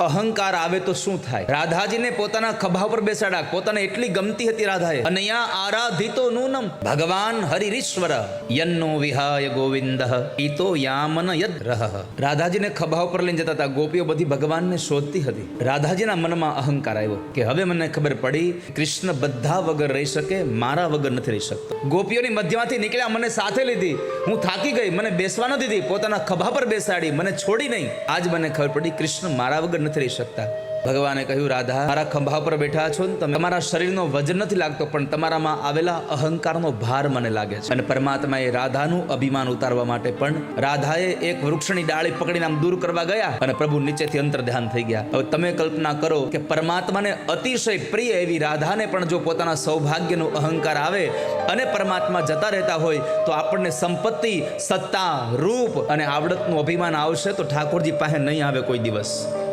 અહંકાર આવે તો શું થાય? રાધાજીને પોતાના ખભા પર બેસાડા પોતાને એટલી ગમતી હતી રાધાએ. અને આરાધિતો નૂનમ ભગવાન હરિરીશ્વર. યન્નો વિહાય ગોવિંદ. ઈતો યામન યદ રહ. રાધાજીને ખભા પર લઈને જતા હતા. ગોપીઓ બધી ભગવાનને શોધતી હતી. રાધાજીના મનમાં અહંકાર આવ્યો કે હવે મને ખબર પડી, કૃષ્ણ બધા વગર રહી શકે, મારા વગર નથી રહી શકતો. ગોપીઓની મધ્યમાંથી નીકળ્યા, મને સાથે લીધી. હું થાકી ગઈ, મને બેસવા ન દીધી. પોતાના ખભા પર બેસાડી, મને છોડી નહીં. આજ મને ખબર પડી, કૃષ્ણ મારા વગર નથી રહી શકતા. ભગવાને કહ્યું, રાધા, મારા ખંભા પર બેઠા છો ને તમે. તમારા શરીરનો વજન નથી લાગતો, પણ તમારામાં આવેલા અહંકારનો ભાર મને લાગે છે. અને પરમાત્માએ રાધાનું અભિમાન ઉતારવા માટે પણ રાધાએ એક વૃક્ષની ડાળી પકડીને આમ દૂર કરવા ગયા અને પ્રભુ નીચેથી અંતર ધ્યાન થઈ ગયા. હવે તમે કલ્પના કરો કે પરમાત્માને અતિશય પ્રિય એવી રાધાને પણ જો પોતાના સૌભાગ્યનો અહંકાર આવે અને પરમાત્મા જતા રહેતા હોય, તો આપણને સંપત્તિ, સત્તા, રૂપ અને આવડતનું અભિમાન આવશે તો ઠાકોરજી પાસે નહીં આવે કોઈ દિવસ.